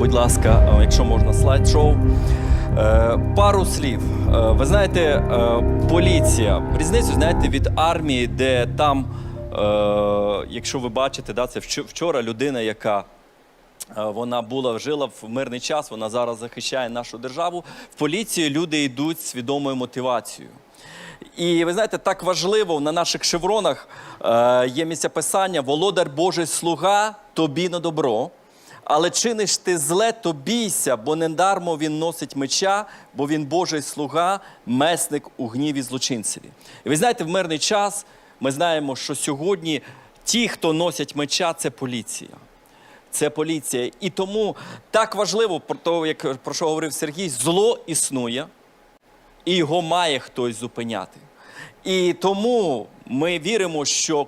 будь ласка, е, якщо можна, слайд-шоу. Е, Пару слів. Е, Ви знаєте, поліція. Різницю знаєте від армії, де там, якщо ви бачите, да, це вчора людина, яка вона була жила в мирний час, вона зараз захищає нашу державу. В поліцію люди йдуть свідомою мотивацією. І ви знаєте, так важливо на наших шевронах є місця писання: Володар Божий слуга тобі на добро. Але чиниш ти зле, то бійся, бо недармо він носить меча, бо він Божий слуга, месник у гніві злочинцеві. І ви знаєте, в мирний час ми знаємо, що сьогодні ті, хто носять меча, це поліція. Це поліція. І тому так важливо, про те, як про що говорив Сергій, зло існує, і його має хтось зупиняти. І тому ми віримо, що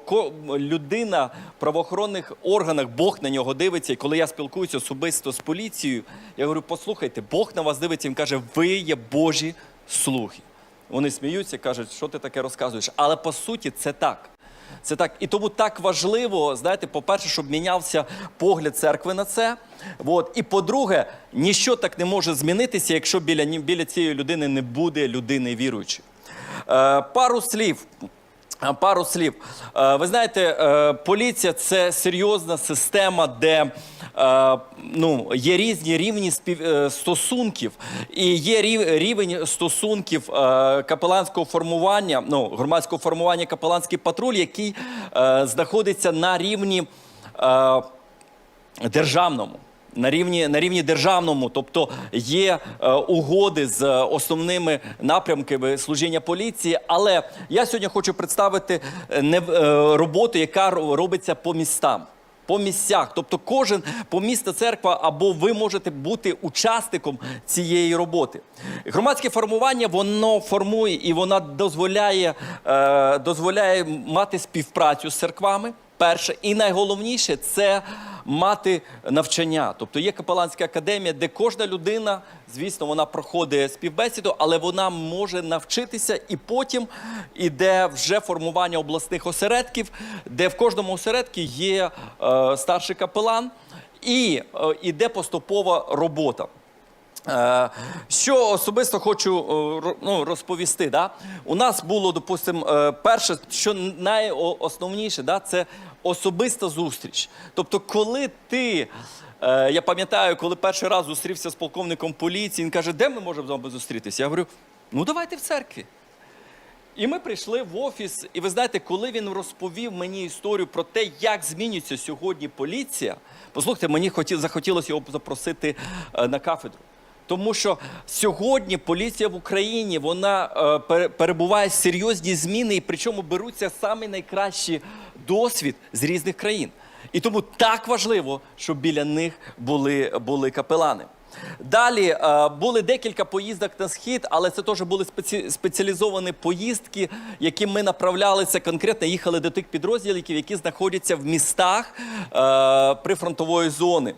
людина в правоохоронних органах, Бог на нього дивиться. І коли я спілкуюся особисто з поліцією, я говорю: послухайте, Бог на вас дивиться, він каже, ви є Божі слуги. Вони сміються, кажуть, що ти таке розказуєш. Але по суті, це так. Це так. І тому так важливо, знаєте, по-перше, щоб мінявся погляд церкви на це. От. І по-друге, ніщо так не може змінитися, якщо біля, біля цієї людини не буде людини віруючої. Е, пару слів. Е, Пару слів. Е, Ви знаєте, поліція це серйозна система, де ну, є різні рівні стосунків, і є рівень стосунків капеланського формування, ну, громадського формування капеланський патруль, який знаходиться на рівні. Державному. На рівні, на рівні державному, тобто є е, угоди з е, основними напрямками служіння поліції. Але я сьогодні хочу представити е, не, е, роботу, яка робиться по містам. По місцях, тобто кожен помісна церква, або ви можете бути учасником цієї роботи. Громадське формування воно формує і воно дозволяє, е, дозволяє мати співпрацю з церквами. Перше, і найголовніше це мати навчання. Тобто є капеланська академія, де кожна людина, звісно, вона проходить співбесіду, але вона може навчитися, і потім іде вже формування обласних осередків, де в кожному осередку є е, старший капелан, і е, іде поступова робота. Е, Що особисто хочу е, ну, розповісти. Да? У нас було, допустимо, перше, що найосновніше, да, це особиста зустріч. Тобто, коли ти. е, Я пам'ятаю, коли перший раз зустрівся з полковником поліції, він каже, де ми можемо з вами зустрітися? Я говорю, ну давайте в церкві. І ми прийшли в офіс, і ви знаєте, коли він розповів мені історію про те, як змінюється сьогодні поліція, послухайте, мені захотілося його запросити е, на кафедру. Тому що сьогодні поліція в Україні вона е, пере- перебуває серйозні зміни, і причому беруться самі найкращі досвід з різних країн. І тому так важливо, щоб біля них були, були капелани. Далі е, були декілька поїздок на схід, але це теж були спеці- спеціалізовані поїздки, які ми направлялися конкретно, їхали до тих підрозділів, які знаходяться в містах е, прифронтової зони.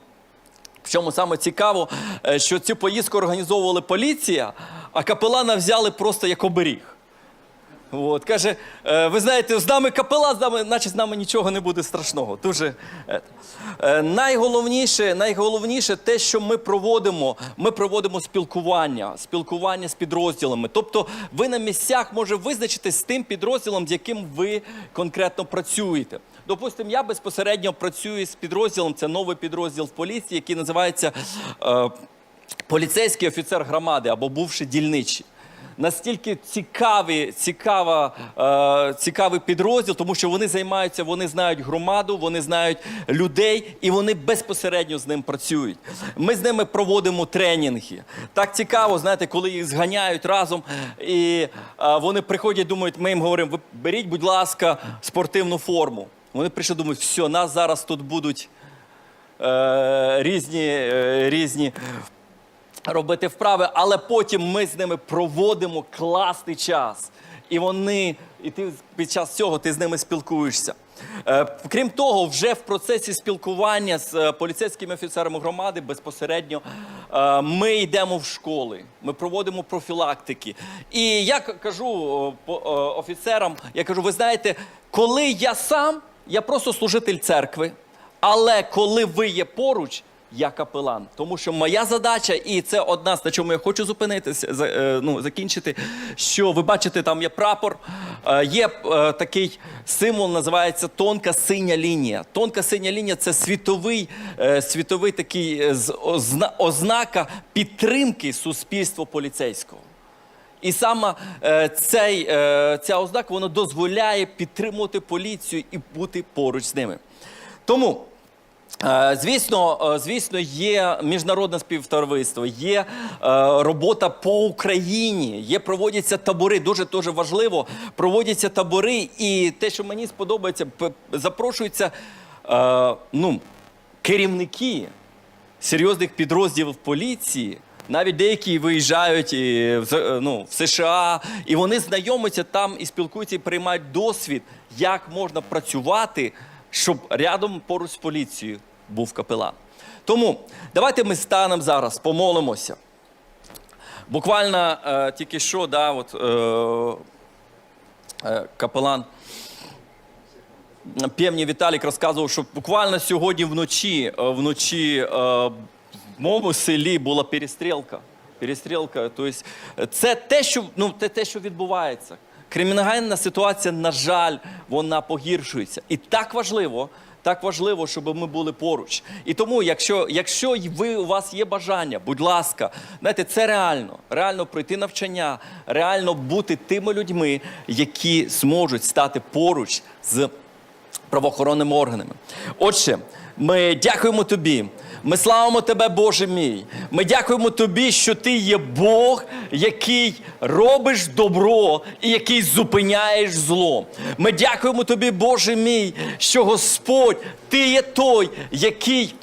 Причому саме цікаво, е, що цю поїздку організовувала поліція, а капелана взяли просто як оберіг. От, каже, е, ви знаєте, з нами капелан, з нами, наче з нами нічого не буде страшного. Дуже е, найголовніше, найголовніше те, що ми проводимо, ми проводимо спілкування, спілкування з підрозділами. Тобто, ви на місцях може визначитись з тим підрозділом, з яким ви конкретно працюєте. Допустимо, я безпосередньо працюю з підрозділом. Це новий підрозділ в поліції, який називається е, поліцейський офіцер громади або бувший дільничий. Настільки цікавий, цікава, е, цікавий підрозділ, тому що вони займаються, вони знають громаду, вони знають людей і вони безпосередньо з ним працюють. Ми з ними проводимо тренінги. Так цікаво, знаєте, коли їх зганяють разом, і е, вони приходять, думають, ми їм говоримо, ви беріть, будь ласка, спортивну форму. Вони прийшли, думають, все, нас зараз тут будуть е, різні, е, різні робити вправи, але потім ми з ними проводимо класний час. І вони, і ти під час цього ти з ними спілкуєшся. Е, крім того, вже в процесі спілкування з е, поліцейськими офіцерами громади безпосередньо е, ми йдемо в школи, ми проводимо профілактики. І я кажу по- о, офіцерам, я кажу, ви знаєте, коли я сам, я просто служитель церкви, але коли ви є поруч, я капелан. Тому що моя задача, і це одна з на чому я хочу зупинитися, е, ну, закінчити. Що ви бачите, там є прапор, е, є е, такий символ, називається тонка синя лінія. Тонка синя лінія це світовий, світовий такий ознака підтримки суспільства поліцейського. І саме е, цей, е, ця ознака вона дозволяє підтримувати поліцію і бути поруч з ними. Тому. Е, Звісно, звісно, є міжнародне співтовариство, є робота по Україні, є проводяться табори. Дуже дуже важливо. Проводяться табори, і те, що мені сподобається, запрошуються ну, керівники серйозних підрозділів поліції. Навіть деякі виїжджають і, в е, ну, в США, і вони знайомляться там і спілкуються і приймають досвід, як можна працювати, щоб рядом поруч з поліцією був капелан. Тому давайте ми станемо зараз, помолимося. Буквально е, тільки що, да, от, е, е, капелан Пємні Віталік розказував, що буквально сьогодні вночі, е, вночі е, моєму селі була перестрілка. Перестрілка. Тобто, це те, що, ну, те, те, що відбувається. Кримінальна ситуація, на жаль, вона погіршується. І так важливо, так важливо, щоб ми були поруч. І тому, якщо, якщо ви, у вас є бажання, будь ласка, знаєте, це реально. Реально пройти навчання, реально бути тими людьми, які зможуть стати поруч з правоохоронними органами. Отже, ми дякуємо тобі. Ми славимо тебе, Боже мій. Ми дякуємо тобі, що ти є Бог, який робиш добро і який зупиняєш зло. Ми дякуємо тобі, Боже мій, що Господь, ти є той, який.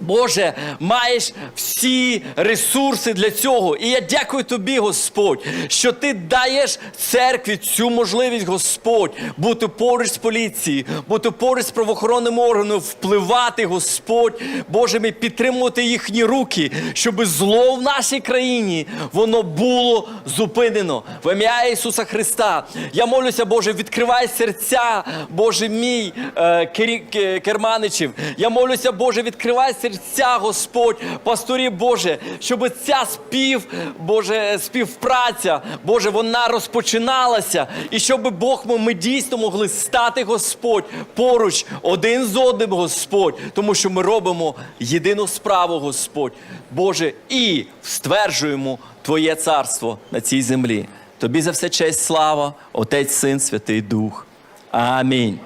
Боже, маєш всі ресурси для цього. І я дякую тобі, Господь, що ти даєш церкві цю можливість, Господь, бути поруч з поліцією, бути поруч з правоохоронним органом, впливати, Господь, Боже мій, підтримувати їхні руки, щоб зло в нашій країні воно було зупинено. В ім'я Ісуса Христа. Я молюся, Боже, відкривай серця, Боже мій, е, керманичів. Я молюся, Боже, відкривай серця, Господь, пасторів Боже, щоб ця спів, Боже, співпраця, Боже, вона розпочиналася. І щоб Бог ми, ми дійсно могли стати, Господь, поруч один з одним, Господь, тому що ми робимо єдину справу, Господь, Боже, і стверджуємо Твоє царство на цій землі. Тобі за все честь, слава, Отець, Син, Святий Дух. Амінь.